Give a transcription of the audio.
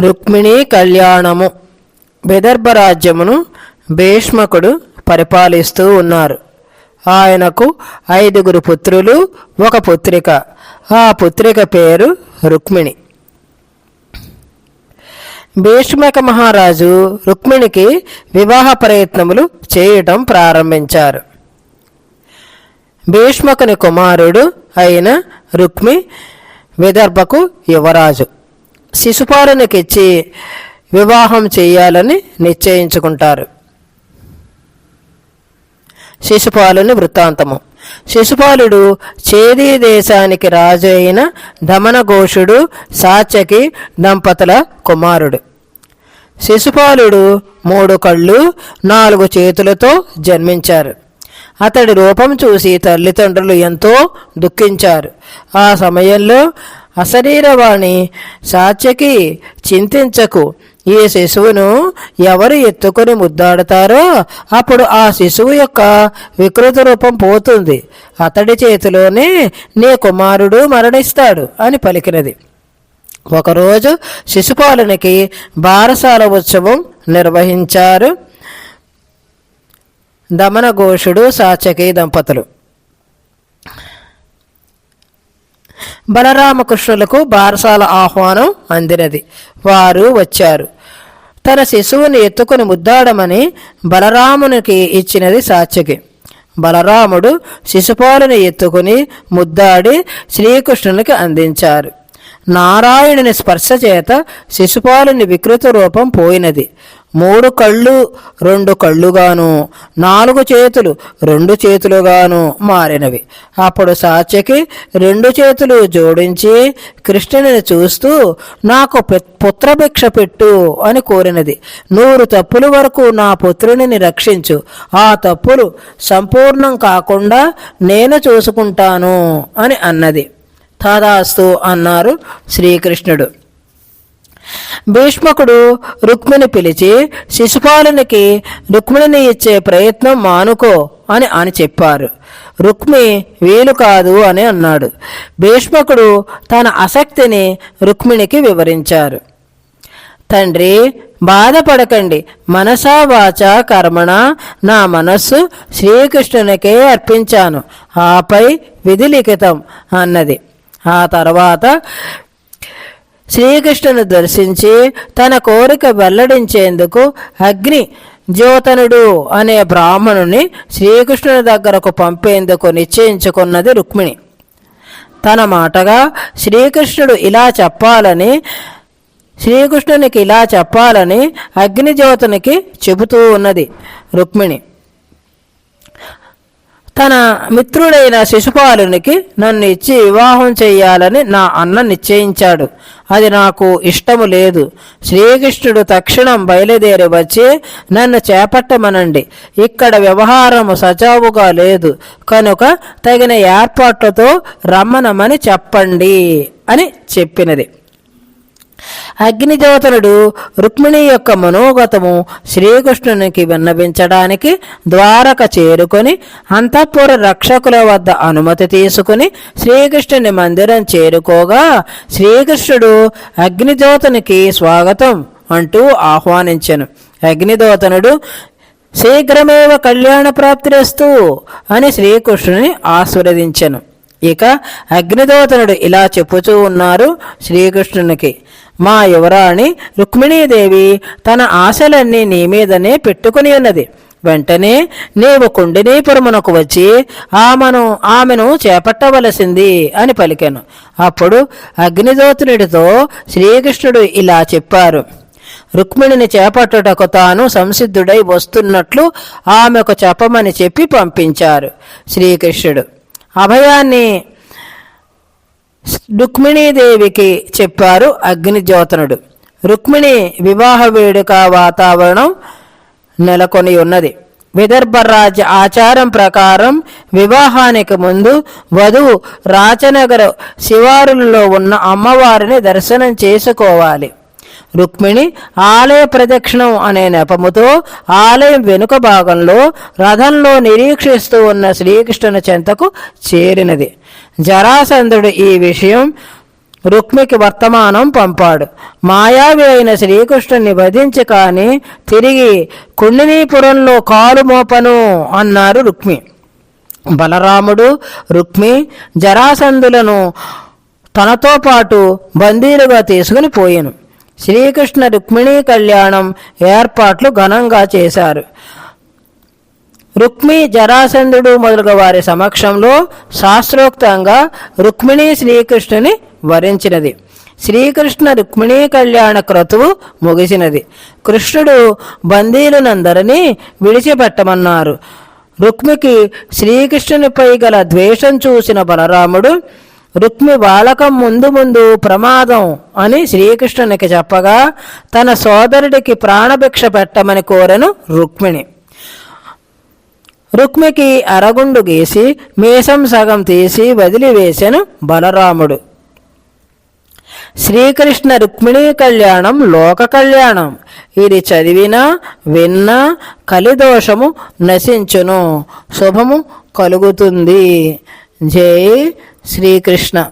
రుక్మిణీ కళ్యాణము. విదర్భ రాజ్యమును భీష్మకుడు పరిపాలిస్తూ ఉన్నారు. ఆయనకు ఐదుగురు పుత్రులు ఒక పుత్రిక. ఆ పుత్రిక పేరు రుక్మిణి. భీష్మక మహారాజు రుక్మిణికి వివాహ ప్రయత్నములు చేయటం ప్రారంభించారు. భీష్మకుని కుమారుడు అయిన రుక్మి విదర్భకు యువరాజు. శిశుపాలనకిచ్చి వివాహం చేయాలని నిశ్చయించుకుంటారు. శిశుపాలుని వృత్తాంతము. శిశుపాలుడు చేదీ దేశానికి రాజు అయిన దమనఘోషుడు సాత్యకి దంపతుల కుమారుడు. శిశుపాలుడు మూడు కళ్ళు నాలుగు చేతులతో జన్మించారు. అతడి రూపం చూసి తల్లిదండ్రులు ఎంతో దుఃఖించారు. ఆ సమయంలో అశరీరవాణి సాత్యకి చింతించకు. ఈ శిశువును ఎవరు ఎత్తుకొని ముద్దాడతారో అప్పుడు ఆ శిశువు యొక్క వికృత రూపం పోతుంది. అతడి చేతిలోనే నీ కుమారుడు మరణిస్తాడు అని పలికినది. ఒకరోజు శిశుపాలనికి బారసాల ఉత్సవం నిర్వహించారు దమనఘోషుడు సాచకి దంపతులు. బలరామకృష్ణులకు బారసాల ఆహ్వానం అందినది. వారు వచ్చారు. తన శిశువుని ఎత్తుకుని ముద్దాడమని బలరామునికి ఇచ్చినది సాత్యకి బలరాముడు శిశుపాలను ఎత్తుకుని ముద్దాడి శ్రీకృష్ణునికి అందించారు. నారాయణుని స్పర్శ చేత శిశుపాలుని వికృత రూపం పోయినది. మూడు కళ్ళు రెండు కళ్ళుగాను నాలుగు చేతులు రెండు చేతులుగాను మారినవి. అప్పుడు సాత్యకి రెండు చేతులు జోడించి కృష్ణుని చూస్తూ నాకు పుత్రభిక్ష పెట్టు అని కోరినది. నూరు తప్పుల వరకు నా పుత్రునిని రక్షించు. ఆ తప్పులు సంపూర్ణం కాకుండా నేను చూసుకుంటాను అని అన్నది. తదాస్తు అన్నారు శ్రీకృష్ణుడు. భీష్మకుడు రుక్మిణి పిలిచి శిశుపాలునికి రుక్మిణిని ఇచ్చే ప్రయత్నం మానుకో అని అని చెప్పారు. రుక్మి వీలు కాదు అని అన్నాడు. భీష్మకుడు తన ఆసక్తిని రుక్మిణికి వివరించారు. తండ్రి బాధపడకండి. మనసా వాచ కర్మణ. నా మనస్సు శ్రీకృష్ణునికే అర్పించాను. ఆపై విధి లిఖితం అన్నది. ఆ తర్వాత శ్రీకృష్ణుని దర్శించి తన కోరిక వెల్లడించేందుకు అగ్ని జ్యోతనుడు అనే బ్రాహ్మణుని శ్రీకృష్ణుని దగ్గరకు పంపేందుకు నిశ్చయించుకున్నది రుక్మిణి. తన మాటగా శ్రీకృష్ణుడు ఇలా చెప్పాలని శ్రీకృష్ణునికి ఇలా చెప్పాలని అగ్నిజ్యోతునికి చెబుతూ ఉన్నది రుక్మిణి. తన మిత్రుడైన శిశుపాలునికి నన్ను ఇచ్చి వివాహం చేయాలని నా అన్న నిశ్చయించాడు. అది నాకు ఇష్టము లేదు. శ్రీకృష్ణుడు తక్షణం బయలుదేరి వచ్చి నన్ను చేపట్టమనండి. ఇక్కడ వ్యవహారము సజావుగా లేదు. కనుక తగిన ఏర్పాట్లతో రమ్మనమని చెప్పండి అని చెప్పినది. అగ్నిజ్యోతనుడు రుక్మిణి యొక్క మనోగతము శ్రీకృష్ణునికి విన్నవించడానికి ద్వారక చేరుకొని అంతఃపుర రక్షకుల వద్ద అనుమతి తీసుకుని శ్రీకృష్ణుని మందిరం చేరుకోగా శ్రీకృష్ణుడు అగ్నిదేవతనికి స్వాగతం అంటూ ఆహ్వానించెను. అగ్నిదోతనుడు శీఘ్రమేవ కళ్యాణ ప్రాప్తిరస్తు అని శ్రీకృష్ణుని ఆశీర్వదించను. ఇక అగ్నిదోతనుడు ఇలా చెప్పుచూ ఉన్నారు శ్రీకృష్ణునికి. మా యువరాణి రుక్మిణీదేవి తన ఆశలన్నీ నీ మీదనే పెట్టుకుని ఉన్నది. వెంటనే నీవు కుండినీపురమునకు వచ్చి ఆమెను ఆమెను చేపట్టవలసింది అని పలికాను. అప్పుడు అగ్నిదోతునుడితో శ్రీకృష్ణుడు ఇలా చెప్పారు. రుక్మిణిని చేపట్టుటకు తాను సంసిద్ధుడై వస్తున్నట్లు ఆమెకు చెప్పమని చెప్పి పంపించారు శ్రీకృష్ణుడు. అభయాన్ని రుక్మిణీదేవికి చెప్పారు అగ్నిజ్యోతనుడు రుక్మిణి వివాహ వేడుక వాతావరణం నెలకొని ఉన్నది. విదర్భ రాజ్య ఆచారం ప్రకారం వివాహానికి ముందు వధువు రాచనగర శివారులలో ఉన్న అమ్మవారిని దర్శనం చేసుకోవాలి. రుక్మిణి ఆలయ ప్రదక్షిణం అనే నెపముతో ఆలయం వెనుక భాగంలో రథంలో నిరీక్షిస్తూ ఉన్న శ్రీకృష్ణుని చెంతకు చేరినది. జరాసంధుడు ఈ విషయం రుక్మికి వర్తమానం పంపాడు. మాయావి అయిన శ్రీకృష్ణుని వధించి కాని తిరిగి కుండినీపురంలో కాలు మోపను అన్నారు రుక్మి. బలరాముడు రుక్మి జరాసంధులను తనతో పాటు బందీలుగా తీసుకుని పోయాను. శ్రీకృష్ణ రుక్మిణీ కళ్యాణం ఏర్పాట్లు ఘనంగా చేశారు. రుక్మి జరాసంధుడు మొదలగు వారి సమక్షంలో శాస్త్రోక్తంగా రుక్మిణీ శ్రీకృష్ణుని వరించినది. శ్రీకృష్ణ రుక్మిణీ కళ్యాణ క్రతువు ముగిసినది. కృష్ణుడు బందీలునందరినీ విడిచిపెట్టమన్నారు. రుక్మికి శ్రీకృష్ణునిపై గల ద్వేషం చూసిన బలరాముడు రుక్మి బాలకం ముందు ముందు ప్రమాదం అని శ్రీకృష్ణునికి చెప్పగా తన సోదరుడికి ప్రాణభిక్ష పెట్టమని కోరెను రుక్మిణి. రుక్మికి అరగుండు గీసి మీసం సగం తీసి వదిలివేసెను బలరాముడు. శ్రీకృష్ణ రుక్మిణీ కళ్యాణం లోక కళ్యాణం. ఇది చదివినా విన్నా కలిదోషము నశించును. శుభము కలుగుతుంది. జై శ్రీకృష్ణ.